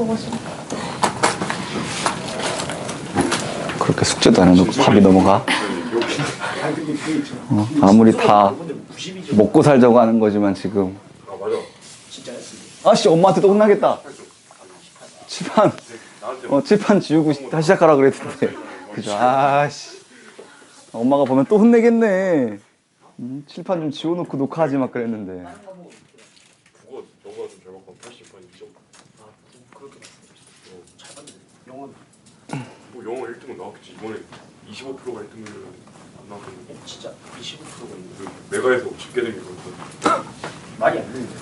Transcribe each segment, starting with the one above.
먹었어. 그렇게 숙제도 안 해놓고 밥이 넘어가? 어, 아무리 다 먹고 살자고 하는 거지만 지금 아. 아씨 엄마한테 또 혼나겠다 칠판 어, 칠판 지우고 시- 다시 시작하라 그랬는데 그죠 아씨 엄마가 보면 또 혼내겠네 음, 칠판 좀 지워놓고 녹화하지 마 그랬는데 국어 너가 좀 잘 먹고 80번 2점. 아, 그렇게 잘 봤네. 영어는 뭐 영어 1등은 나왔겠지. 이번에 25%가 1등을 안 나왔는데 진짜 25%가 있는 그 메가에서 집계된 게 그렇거든. 말이 안 되는데.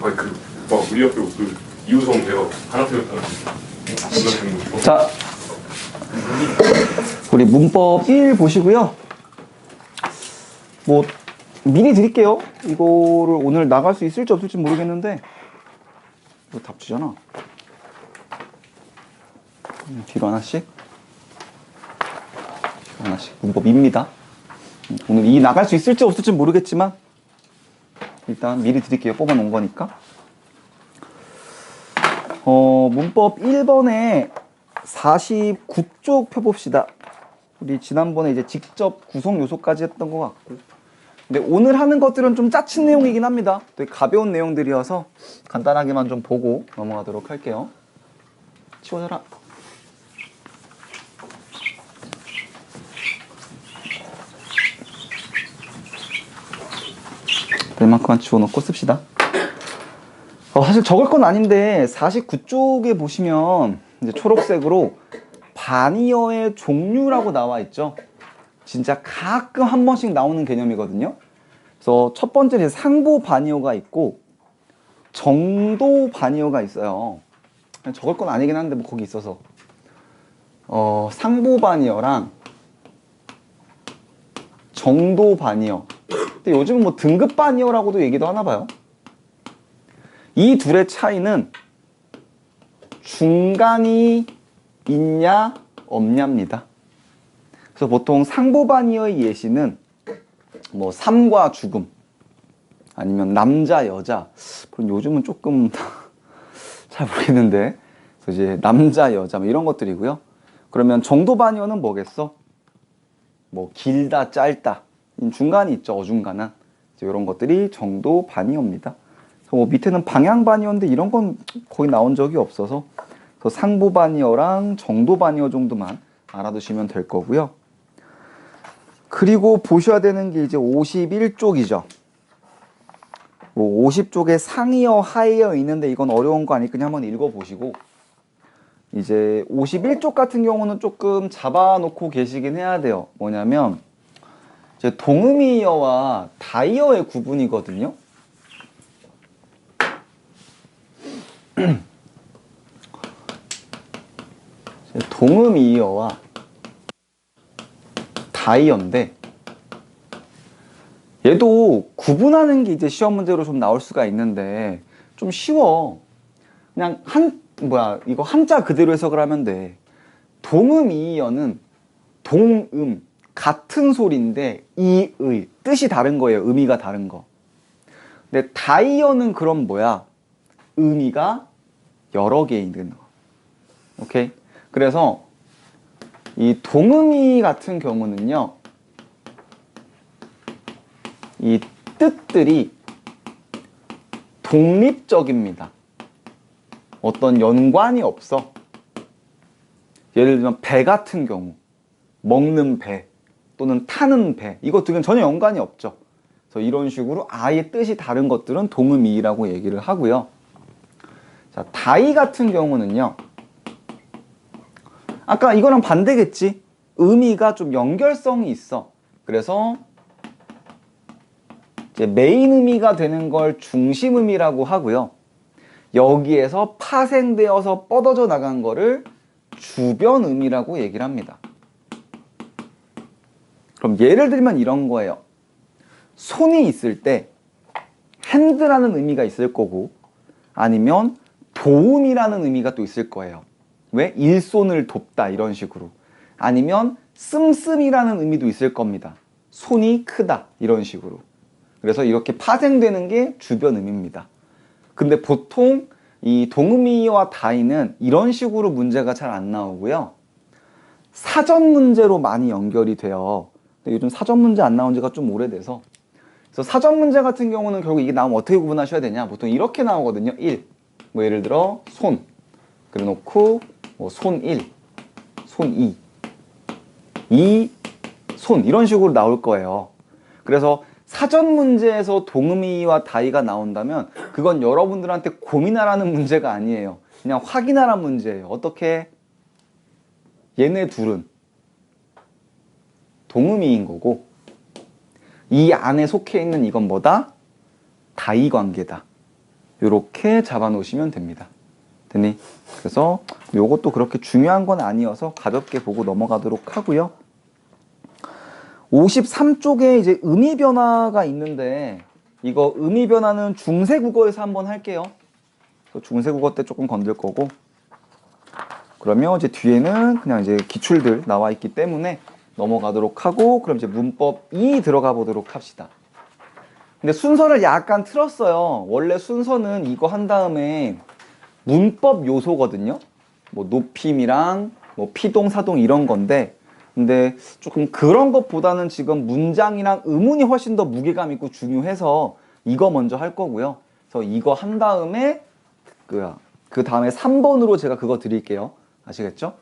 아니 그막 우리 학교 그 이우성 대가 하나태였다는 거. 자 우리 문법 1 보시고요 뭐 미리 드릴게요 이거를 오늘 나갈 수 있을지 없을지 모르겠는데 이거 답주잖아 음, 뒤로 하나씩 뒤로 하나씩 문법 2입니다 음, 오늘 이 나갈 수 있을지 없을지 모르겠지만 일단 미리 드릴게요 뽑아 놓은 거니까 어, 문법 1번에 49쪽 펴봅시다. 우리 지난번에 이제 직접 구성 요소까지 했던 것 같고. 근데 오늘 하는 것들은 좀 짜친 내용이긴 합니다. 되게 가벼운 내용들이어서 간단하게만 좀 보고 넘어가도록 할게요. 치워져라. 이만큼만 치워놓고 씁시다. 어, 사실 적을 건 아닌데 49쪽에 보시면 이제 초록색으로 바니어의 종류라고 나와 있죠. 진짜 가끔 한 번씩 나오는 개념이거든요. 그래서 첫 번째는 상보 바니어가 있고 정도 바니어가 있어요. 적을 건 아니긴 한데 뭐 거기 있어서 어, 상보 바니어랑 정도 바니어. 근데 요즘은 뭐 등급 바니어라고도 얘기도 하나 봐요. 이 둘의 차이는 중간이 있냐 없냐입니다. 그래서 보통 상보바니어의 예시는 뭐 삶과 죽음 아니면 남자 여자 그럼 요즘은 조금 잘 모르겠는데 이제 남자 여자 뭐 이런 것들이고요. 그러면 정도바니어는 뭐겠어? 뭐 길다 짧다 중간이 있죠 어중간한 이런 것들이 정도바니어입니다. 뭐 밑에는 방향 바니어인데 이런 건 거의 나온 적이 없어서 상부 바니어랑 정도 바니어 정도만 알아두시면 될 거고요. 그리고 보셔야 되는 게 이제 51쪽이죠. 뭐 50쪽에 상이어 하이어 있는데 이건 어려운 거 아니까 그냥 한번 읽어보시고 이제 51쪽 같은 경우는 조금 잡아놓고 계시긴 해야 돼요. 뭐냐면 이 제 동음이어와 다이어의 구분이거든요. 동음이어와 다이어인데 얘도 구분하는 게 이제 시험 문제로 좀 나올 수가 있는데 좀 쉬워. 그냥 한 뭐야 이거 한자 그대로 해석을 하면 돼. 동음이어는 동음 같은 소리인데 이의 뜻이 다른 거예요. 의미가 다른 거. 근데 다이어는 그럼 뭐야? 의미가 여러 개 있는 거. 오케이? 그래서 이 동음이 같은 경우는요. 이 뜻들이 독립적입니다. 어떤 연관이 없어. 예를 들면 배 같은 경우 먹는 배 또는 타는 배 이것 둘은 전혀 연관이 없죠. 그래서 이런 식으로 아예 뜻이 다른 것들은 동음이라고 얘기를 하고요. 자, 다이 같은 경우는요. 아까 이거랑 반대겠지? 의미가 좀 연결성이 있어. 그래서 이제 메인 의미가 되는 걸 중심 의미라고 하고요. 여기에서 파생되어서 뻗어져 나간 거를 주변 의미라고 얘기를 합니다. 그럼 예를 들면 이런 거예요. 손이 있을 때 핸드라는 의미가 있을 거고 아니면 도움이라는 의미가 또 있을 거예요. 왜? 일손을 돕다 이런 식으로. 아니면 씀씀이라는 의미도 있을 겁니다. 손이 크다 이런 식으로. 그래서 이렇게 파생되는 게 주변 의미입니다. 근데 보통 이 동음이와 다이는 이런 식으로 문제가 잘 안 나오고요. 사전 문제로 많이 연결이 돼요. 요즘 사전 문제 안 나온 지가 좀 오래돼서 그래서 사전 문제 같은 경우는 결국 이게 나오면 어떻게 구분하셔야 되냐? 보통 이렇게 나오거든요. 1. 뭐 예를 들어 손. 그래 놓고 뭐 손 1, 손 2, 2, 손 이런 식으로 나올 거예요. 그래서 사전 문제에서 동음이와 다이가 나온다면 그건 여러분들한테 고민하라는 문제가 아니에요. 그냥 확인하라는 문제예요. 어떻게? 얘네 둘은 동음이인 거고 이 안에 속해 있는 이건 뭐다? 다이 관계다. 이렇게 잡아 놓으시면 됩니다. 됐니? 그래서 요것도 그렇게 중요한 건 아니어서 가볍게 보고 넘어가도록 하고요. 53쪽에 이제 의미 변화가 있는데 이거 의미 변화는 중세 국어에서 한번 할게요. 중세 국어 때 조금 건들 거고 그러면 이제 뒤에는 그냥 이제 기출들 나와 있기 때문에 넘어가도록 하고 그럼 이제 문법 2 들어가 보도록 합시다. 근데 순서를 약간 틀었어요. 원래 순서는 이거 한 다음에 문법 요소거든요. 뭐 높임이랑 뭐 피동, 사동 이런 건데 근데 조금 그런 것보다는 지금 문장이랑 의문이 훨씬 더 무게감 있고 중요해서 이거 먼저 할 거고요. 그래서 이거 한 다음에 그, 그 다음에 3번으로 제가 그거 드릴게요. 아시겠죠?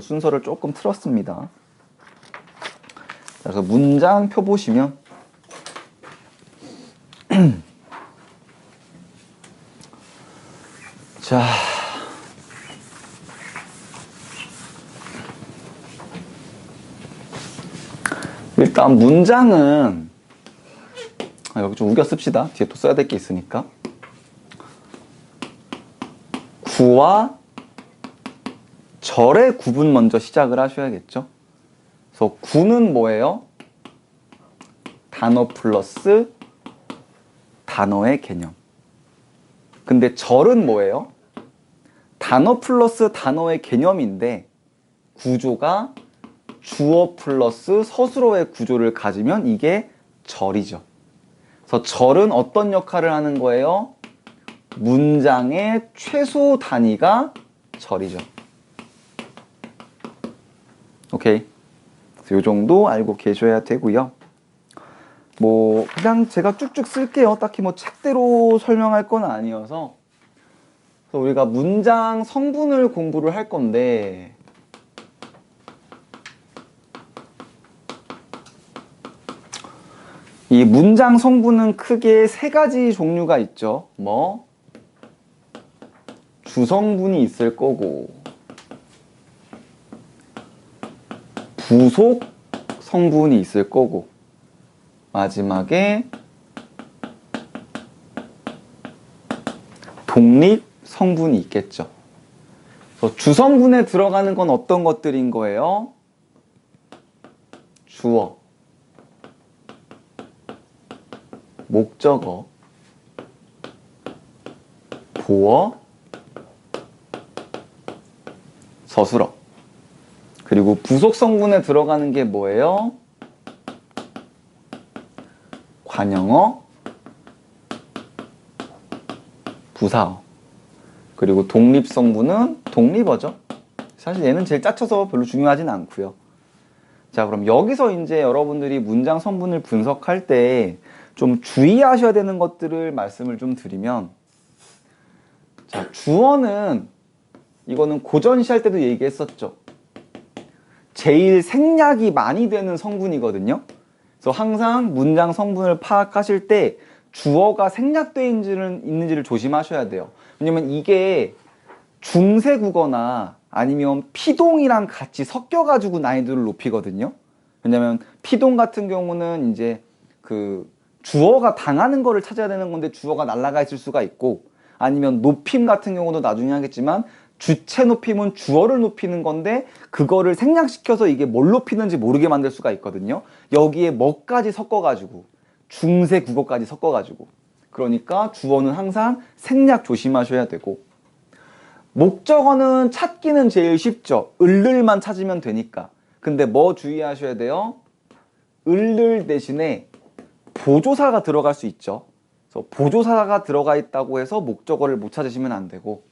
순서를 조금 틀었습니다. 자, 그래서 문장 표 보시면 자 일단 문장은 아, 여기 좀 우겨 씁시다. 뒤에 또 써야 될 게 있으니까. 구와 절의 구분 먼저 시작을 하셔야겠죠. 그래서 구는 뭐예요? 단어 플러스 단어의 개념. 근데 절은 뭐예요? 단어 플러스 단어의 개념인데 구조가 주어 플러스 서술어의 구조를 가지면 이게 절이죠. 그래서 절은 어떤 역할을 하는 거예요? 문장의 최소 단위가 절이죠. 오케이. 이 정도 알고 계셔야 되고요. 뭐 그냥 제가 쭉쭉 쓸게요. 딱히 뭐 책대로 설명할 건 아니어서 우리가 문장 성분을 공부를 할 건데 이 문장 성분은 크게 세 가지 종류가 있죠. 뭐 주성분이 있을 거고 부속 성분이 있을 거고 마지막에 독립 성분이 있겠죠. 주성분에 들어가는 건 어떤 것들인 거예요? 주어, 목적어, 보어, 서술어. 그리고 부속 성분에 들어가는 게 뭐예요? 관형어, 부사어. 그리고 독립 성분은 독립어죠. 사실 얘는 제일 짜쳐서 별로 중요하진 않고요. 자, 그럼 여기서 이제 여러분들이 문장 성분을 분석할 때 좀 주의하셔야 되는 것들을 말씀을 좀 드리면 자, 주어는 이거는 고전시 할 때도 얘기했었죠. 제일 생략이 많이 되는 성분이거든요. 그래서 항상 문장 성분을 파악하실 때 주어가 생략되어 있는지를, 있는지를 조심하셔야 돼요. 왜냐면 이게 중세 국어나 아니면 피동이랑 같이 섞여가지고 난이도를 높이거든요. 왜냐면 피동 같은 경우는 이제 그 주어가 당하는 거를 찾아야 되는 건데 주어가 날라가 있을 수가 있고 아니면 높임 같은 경우도 나중에 하겠지만 주체 높임은 주어를 높이는 건데 그거를 생략시켜서 이게 뭘 높이는지 모르게 만들 수가 있거든요. 여기에 뭐까지 섞어가지고 중세 국어까지 섞어가지고 그러니까 주어는 항상 생략 조심하셔야 되고 목적어는 찾기는 제일 쉽죠. 을를만 찾으면 되니까. 근데 뭐 주의하셔야 돼요? 을를 대신에 보조사가 들어갈 수 있죠. 그래서 보조사가 들어가 있다고 해서 목적어를 못 찾으시면 안 되고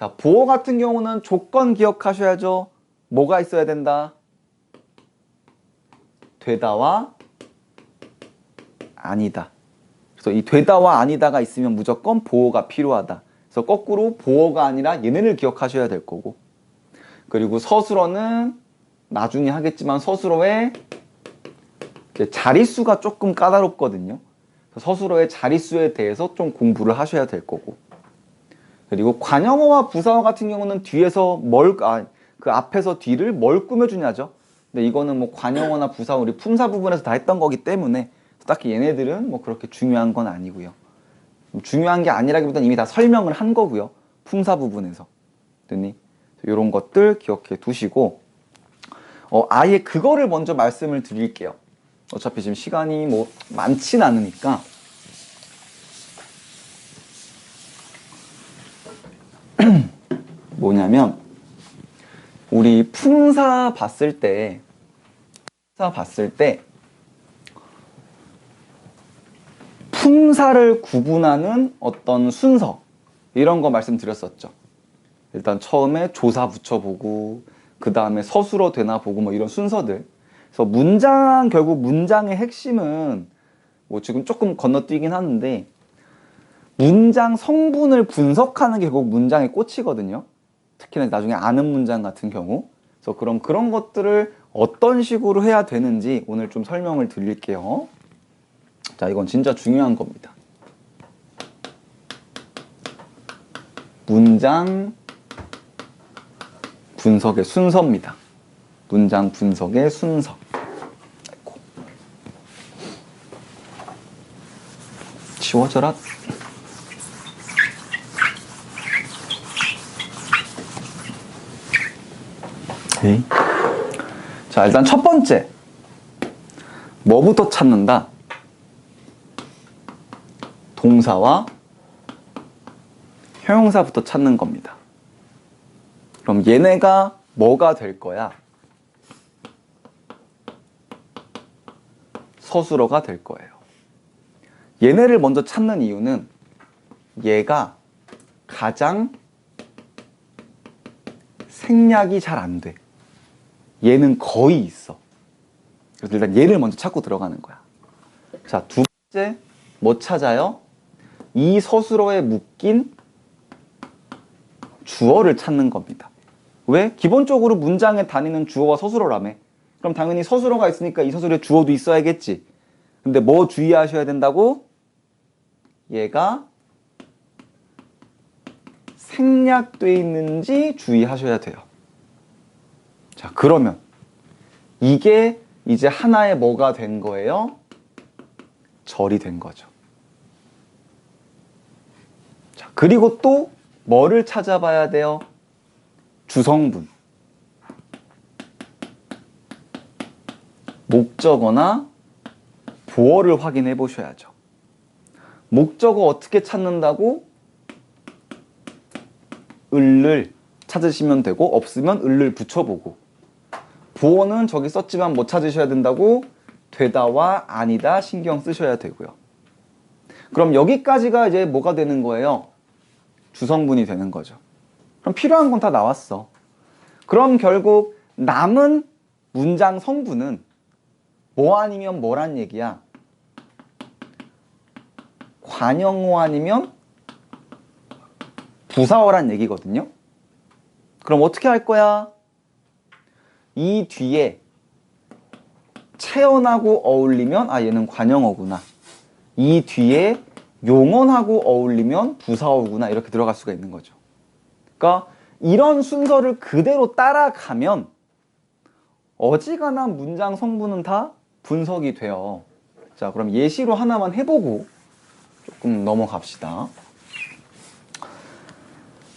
자 보어 같은 경우는 조건 기억하셔야죠. 뭐가 있어야 된다? 되다와 아니다. 그래서 이 되다와 아니다가 있으면 무조건 보어가 필요하다. 그래서 거꾸로 보어가 아니라 얘네를 기억하셔야 될 거고. 그리고 서술어는 나중에 하겠지만 서술어의 자릿수가 조금 까다롭거든요. 서술어의 자릿수에 대해서 좀 공부를 하셔야 될 거고. 그리고 관형어와 부사어 같은 경우는 뒤에서 뭘, 아, 그 앞에서 뒤를 뭘 꾸며주냐죠. 근데 이거는 뭐 관형어나 부사어 우리 품사 부분에서 다 했던 거기 때문에 딱히 얘네들은 뭐 그렇게 중요한 건 아니고요. 중요한 게 아니라기보다는 이미 다 설명을 한 거고요. 품사 부분에서. 됐니? 이런 것들 기억해 두시고 어, 아예 그거를 먼저 말씀을 드릴게요. 어차피 지금 시간이 뭐 많진 않으니까 뭐냐면 우리 품사 봤을 때 품사 봤을 때 품사를 구분하는 어떤 순서 이런 거 말씀드렸었죠. 일단 처음에 조사 붙여보고 그 다음에 서술어 되나 보고 뭐 이런 순서들. 그래서 문장 결국 문장의 핵심은 뭐 지금 조금 건너뛰긴 하는데 문장 성분을 분석하는 게 결국 문장의 꽃이거든요. 특히나 나중에 아는 문장 같은 경우. 그래서 그럼 그런 것들을 어떤 식으로 해야 되는지 오늘 좀 설명을 드릴게요. 자, 이건 진짜 중요한 겁니다. 문장 분석의 순서입니다. 문장 분석의 순서. 치워져라. 오케이. 자, 일단 첫 번째. 뭐부터 찾는다? 동사와 형용사부터 찾는 겁니다. 그럼 얘네가 뭐가 될 거야? 서술어가 될 거예요. 얘네를 먼저 찾는 이유는 얘가 가장 생략이 잘 안 돼. 얘는 거의 있어. 그래서 일단 얘를 먼저 찾고 들어가는 거야. 자, 두 번째 뭐 찾아요? 이 서술어에 묶인 주어를 찾는 겁니다. 왜? 기본적으로 문장에 다니는 주어와 서술어라며. 그럼 당연히 서술어가 있으니까 이 서술에 주어도 있어야겠지. 근데 뭐 주의하셔야 된다고? 얘가 생략돼 있는지 주의하셔야 돼요. 자, 그러면 이게 이제 하나의 뭐가 된 거예요? 절이 된 거죠. 자, 그리고 또 뭐를 찾아봐야 돼요? 주성분. 목적어나 보어를 확인해 보셔야죠. 목적어 어떻게 찾는다고? 을을 찾으시면 되고 없으면 을을 붙여보고 보어는 저기 썼지만 못 찾으셔야 된다고 되다와 아니다 신경 쓰셔야 되고요. 그럼 여기까지가 이제 뭐가 되는 거예요? 주성분이 되는 거죠. 그럼 필요한 건 다 나왔어. 그럼 결국 남은 문장 성분은 뭐 아니면 뭐란 얘기야? 관형어 아니면 부사어란 얘기거든요. 그럼 어떻게 할 거야? 이 뒤에 체언하고 어울리면 아 얘는 관형어구나. 이 뒤에 용언하고 어울리면 부사어구나 이렇게 들어갈 수가 있는 거죠. 그러니까 이런 순서를 그대로 따라가면 어지간한 문장 성분은 다 분석이 돼요. 자, 그럼 예시로 하나만 해보고 조금 넘어갑시다.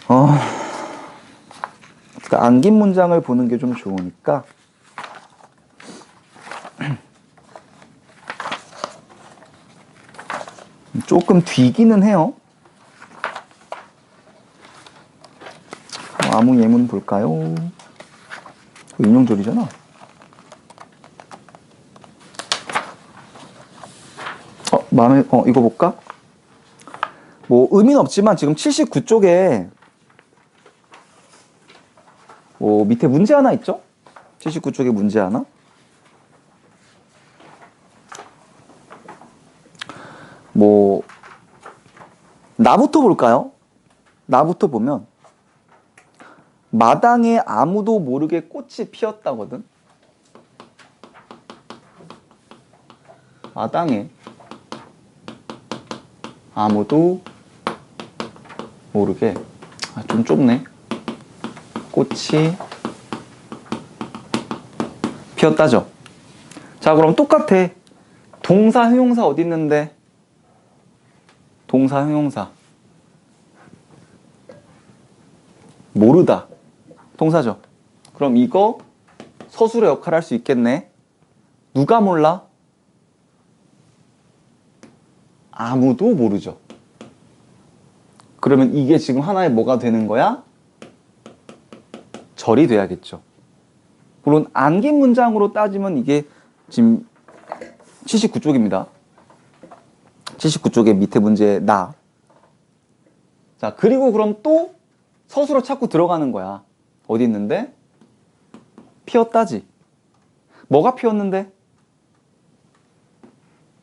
어, 그러니까 안긴 문장을 보는 게 좀 좋으니까 조금 뒤기는 해요. 어, 아무 예문 볼까요? 인용절이잖아. 어, 마음에 어 이거 볼까? 뭐 의미는 없지만 지금 79쪽에 뭐 밑에 문제 하나 있죠? 79쪽에 문제 하나? 뭐 나부터 볼까요? 나부터 보면 마당에 아무도 모르게 꽃이 피었다거든. 마당에 아무도 모르게 아, 좀 좁네. 꽃이 피었다죠. 자, 그럼 똑같아. 동사, 형용사 어디 있는데? 동사, 형용사. 모르다. 동사죠. 그럼 이거 서술의 역할을 할 수 있겠네. 누가 몰라? 아무도 모르죠. 그러면 이게 지금 하나의 뭐가 되는 거야? 절이 돼야겠죠. 물론 안긴 문장으로 따지면 이게 지금 79쪽입니다. 79쪽의 밑에 문제 나. 자, 그리고 그럼 또 서술어 찾고 들어가는 거야. 어디 있는데? 피었다지. 뭐가 피었는데?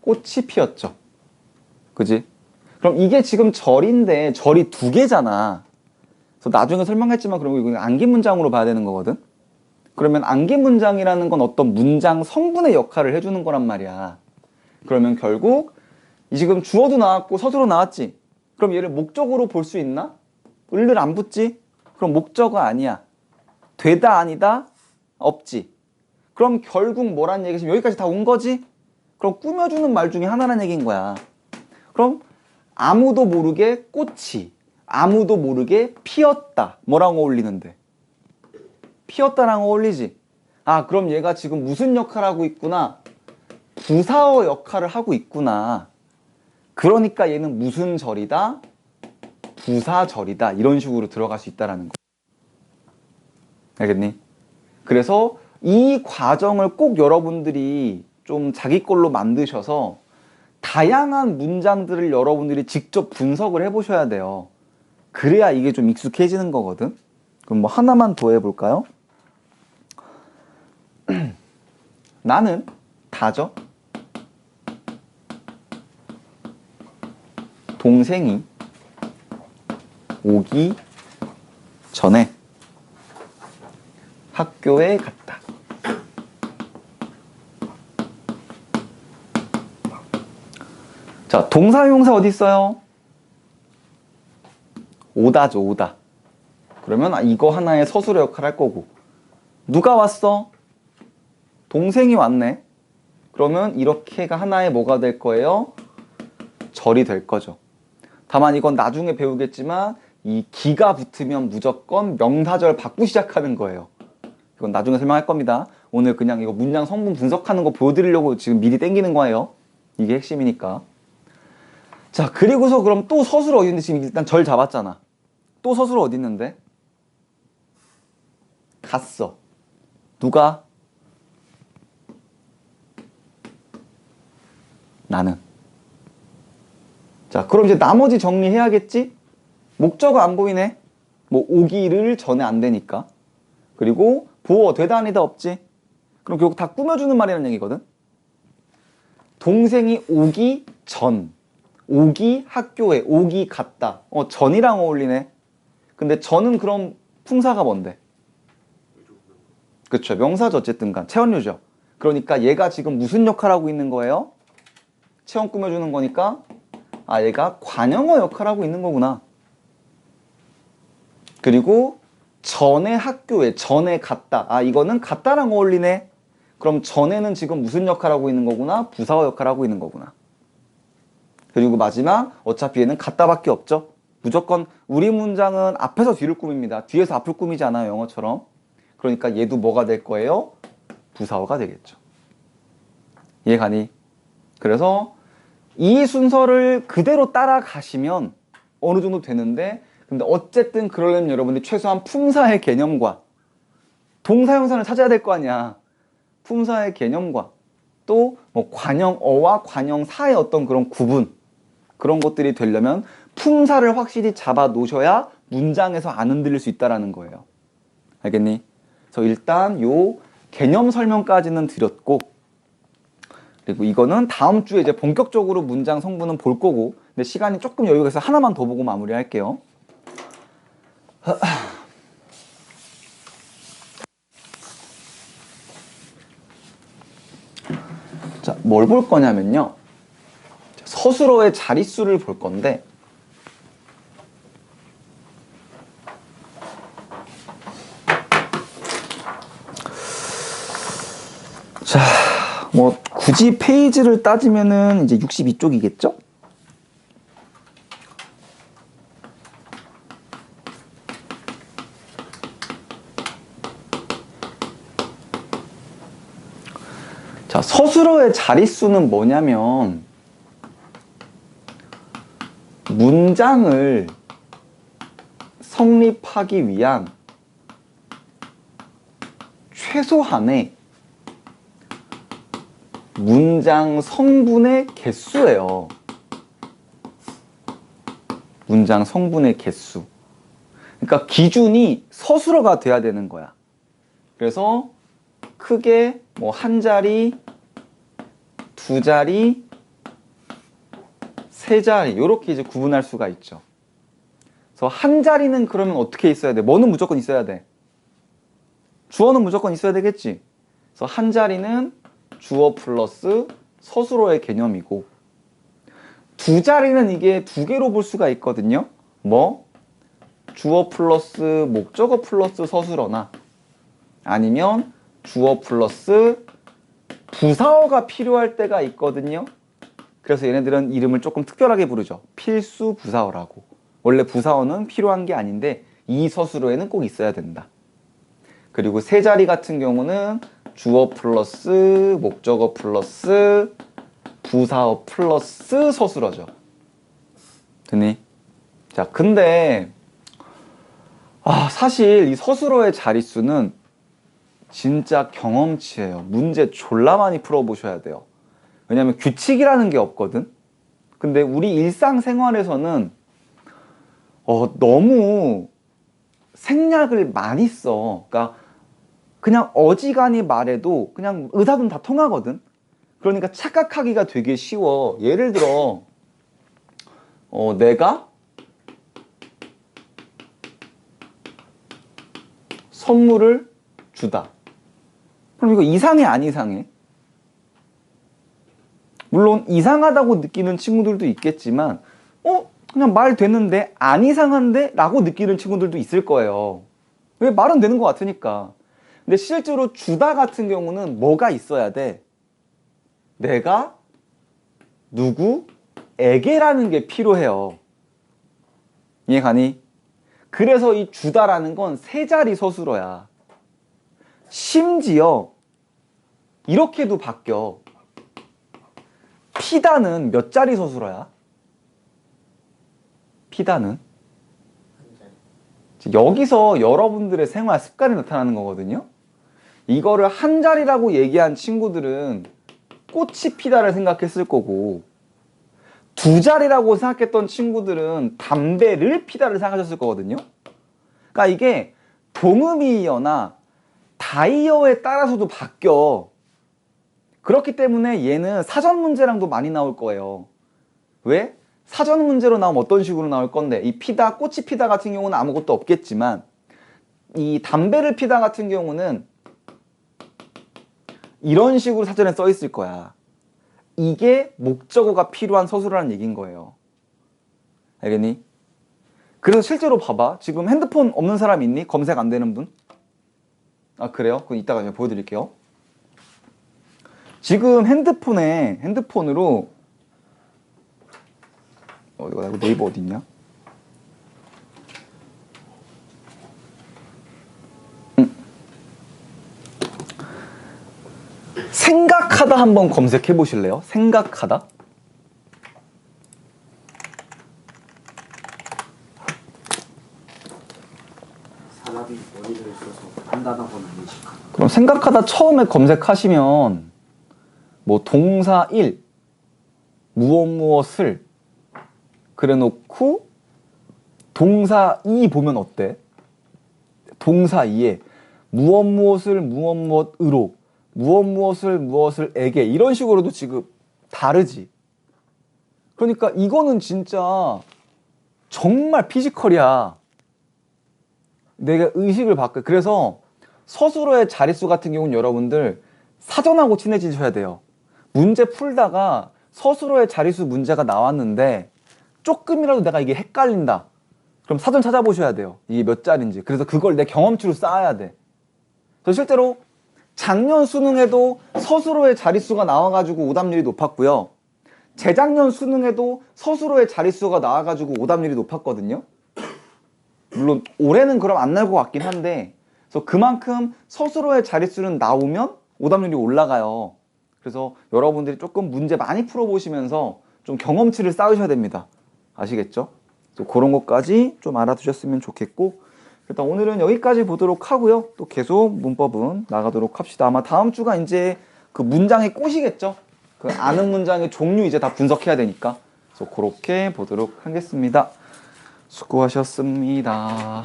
꽃이 피었죠. 그지? 그럼 이게 지금 절인데 절이 두 개잖아. 그래서 나중에 설명했지만 그러면 이거 안긴 문장으로 봐야 되는 거거든. 그러면 안긴 문장이라는 건 어떤 문장 성분의 역할을 해주는 거란 말이야. 그러면 결국 이 지금 주어도 나왔고 서술어 나왔지. 그럼 얘를 목적으로 볼 수 있나? 을을 안 붙지? 그럼 목적어 아니야. 되다 아니다? 없지. 그럼 결국 뭐란 얘기지? 여기까지 다 온 거지? 그럼 꾸며주는 말 중에 하나란 얘기인 거야. 그럼 아무도 모르게 꽃이 아무도 모르게 피었다. 뭐랑 어울리는데? 피었다랑 어울리지. 아, 그럼 얘가 지금 무슨 역할을 하고 있구나? 부사어 역할을 하고 있구나. 그러니까 얘는 무슨 절이다? 부사절이다. 이런 식으로 들어갈 수 있다라는 거. 알겠니? 그래서 이 과정을 꼭 여러분들이 좀 자기 걸로 만드셔서 다양한 문장들을 여러분들이 직접 분석을 해보셔야 돼요. 그래야 이게 좀 익숙해지는 거거든. 그럼 뭐 하나만 더 해볼까요? 나는 다죠. 동생이 오기 전에 학교에 갔다. 자, 동사 용사 어디 있어요? 오다죠, 오다. 그러면 아, 이거 하나의 서술의 역할을 할 거고. 누가 왔어? 동생이 왔네. 그러면 이렇게가 하나의 뭐가 될 거예요? 절이 될 거죠. 다만 이건 나중에 배우겠지만 이 기가 붙으면 무조건 명사절 받고 시작하는 거예요. 이건 나중에 설명할 겁니다. 오늘 그냥 이거 문장 성분 분석하는 거 보여드리려고 지금 미리 땡기는 거예요. 이게 핵심이니까. 자, 그리고서 그럼 또 서술 어디 있는데 지금 일단 절 잡았잖아. 또 서술 어디 있는데? 갔어. 누가? 나는. 자, 그럼 이제 나머지 정리해야겠지? 목적어 안 보이네? 뭐, 오기를 전에 안 되니까. 그리고 보어 되다 아니다 없지? 그럼 결국 다 꾸며주는 말이라는 얘기거든? 동생이 오기 전. 오기 학교에, 오기 갔다. 어, 전이랑 어울리네. 근데 전은 그럼 풍사가 뭔데? 그쵸. 명사죠. 어쨌든 간. 체언류죠. 그러니까 얘가 지금 무슨 역할 하고 있는 거예요? 체험 꾸며주는 거니까 아 얘가 관용어 역할을 하고 있는 거구나. 그리고 전에 학교에 전에 갔다. 아 이거는 갔다랑 어울리네. 그럼 전에는 지금 무슨 역할 하고 있는 거구나? 부사어 역할 하고 있는 거구나. 그리고 마지막 어차피 얘는 갔다밖에 없죠. 무조건 우리 문장은 앞에서 뒤를 꾸밉니다. 뒤에서 앞을 꾸미지 않아요 영어처럼. 그러니까 얘도 뭐가 될 거예요? 부사어가 되겠죠. 이해가니? 그래서 이 순서를 그대로 따라가시면 어느 정도 되는데 근데 어쨌든 그러려면 여러분들이 최소한 품사의 개념과 동사 형사를 찾아야 될 거 아니야. 품사의 개념과 또 뭐 관형어와 관형사의 어떤 그런 구분 그런 것들이 되려면 품사를 확실히 잡아 놓으셔야 문장에서 안 흔들릴 수 있다라는 거예요. 알겠니? 그래서 일단 요 개념 설명까지는 드렸고 그리고 이거는 다음 주에 이제 본격적으로 문장 성분은 볼 거고 근데 시간이 조금 여유가 있어서 하나만 더 보고 마무리할게요. 자, 뭘 볼 거냐면요. 서술어의 자릿수를 볼 건데 자, 뭐 굳이 페이지를 따지면은 이제 62쪽이겠죠? 자, 서술어의 자릿수는 뭐냐면 문장을 성립하기 위한 최소한의 문장 성분의 개수예요. 문장 성분의 개수. 그러니까 기준이 서술어가 돼야 되는 거야. 그래서 크게 뭐 한 자리, 두 자리, 세 자리 이렇게 이제 구분할 수가 있죠. 그래서 한 자리는 그러면 어떻게 있어야 돼? 뭐는 무조건 있어야 돼? 주어는 무조건 있어야 되겠지. 그래서 한 자리는 주어 플러스 서술어의 개념이고 두 자리는 이게 두 개로 볼 수가 있거든요. 뭐 주어 플러스 목적어 플러스 서술어나 아니면 주어 플러스 부사어가 필요할 때가 있거든요. 그래서 얘네들은 이름을 조금 특별하게 부르죠. 필수 부사어라고. 원래 부사어는 필요한 게 아닌데 이 서술어에는 꼭 있어야 된다. 그리고 세 자리 같은 경우는 주어 플러스 목적어 플러스 부사어 플러스 서술어죠. 되니? 자, 근데 아, 사실 이 서술어의 자릿수는 진짜 경험치예요. 문제 졸라 많이 풀어보셔야 돼요. 왜냐면 규칙이라는 게 없거든. 근데 우리 일상생활에서는 어, 너무 생략을 많이 써. 그러니까 그냥 어지간히 말해도 그냥 의사는 다 통하거든. 그러니까 착각하기가 되게 쉬워. 예를 들어, 어, 내가 선물을 주다. 그럼 이거 이상해, 안 이상해? 물론 이상하다고 느끼는 친구들도 있겠지만, 어? 그냥 말 되는데 안 이상한데? 라고 느끼는 친구들도 있을 거예요. 왜 말은 되는 것 같으니까. 근데 실제로 주다 같은 경우는 뭐가 있어야 돼? 내가 누구에게라는 게 필요해요. 이해가니? 그래서 이 주다라는 건 세 자리 서술어야. 심지어 이렇게도 바뀌어. 피다는 몇 자리 서술어야? 피다는? 여기서 여러분들의 생활 습관이 나타나는 거거든요. 이거를 한 자리라고 얘기한 친구들은 꽃이 피다를 생각했을 거고 두 자리라고 생각했던 친구들은 담배를 피다를 생각하셨을 거거든요. 그러니까 이게 동음이어나 다이어에 따라서도 바뀌어. 그렇기 때문에 얘는 사전 문제랑도 많이 나올 거예요. 왜? 사전 문제로 나오면 어떤 식으로 나올 건데 이 피다, 꽃이 피다 같은 경우는 아무것도 없겠지만 이 담배를 피다 같은 경우는 이런 식으로 사전에 써 있을 거야. 이게 목적어가 필요한 서술어라는 얘기인 거예요. 알겠니? 그래서 실제로 봐봐. 지금 핸드폰 없는 사람 있니? 검색 안 되는 분? 아 그래요? 그럼 이따가 제가 보여드릴게요. 지금 핸드폰에 핸드폰으로 어디가 이거 네이버 어디 있냐? 음. 생각하다 한번 검색해 보실래요? 생각하다. 산업이 원인을 써서 판단하거나 인식하는 그럼 생각하다 처음에 검색하시면 뭐 동사 1 무엇 무엇을 그래 놓고 동사 2 보면 어때? 동사 2에 무엇 무엇을 무엇 무엇으로 무엇 무엇을 무엇을 에게 이런 식으로도 지금 다르지. 그러니까 이거는 진짜 정말 피지컬이야. 내가 의식을 바꿔. 그래서 서술어의 자릿수 같은 경우는 여러분들 사전하고 친해지셔야 돼요. 문제 풀다가 서술어의 자릿수 문제가 나왔는데 조금이라도 내가 이게 헷갈린다. 그럼 사전 찾아보셔야 돼요. 이게 몇 자리인지. 그래서 그걸 내 경험치로 쌓아야 돼. 저 실제로 작년 수능에도 서술어의 자릿수가 나와가지고 오답률이 높았고요. 재작년 수능에도 서술어의 자릿수가 나와가지고 오답률이 높았거든요. 물론 올해는 그럼 안 나올 것 같긴 한데 그래서 그만큼 서술어의 자릿수는 나오면 오답률이 올라가요. 그래서 여러분들이 조금 문제 많이 풀어보시면서 좀 경험치를 쌓으셔야 됩니다. 아시겠죠? 그런 것까지 좀 알아두셨으면 좋겠고 일단 오늘은 여기까지 보도록 하고요. 또 계속 문법은 나가도록 합시다. 아마 다음 주가 이제 그 문장의 꽃이겠죠? 그 아는 문장의 종류 이제 다 분석해야 되니까. 그래서 그렇게 보도록 하겠습니다. 수고하셨습니다.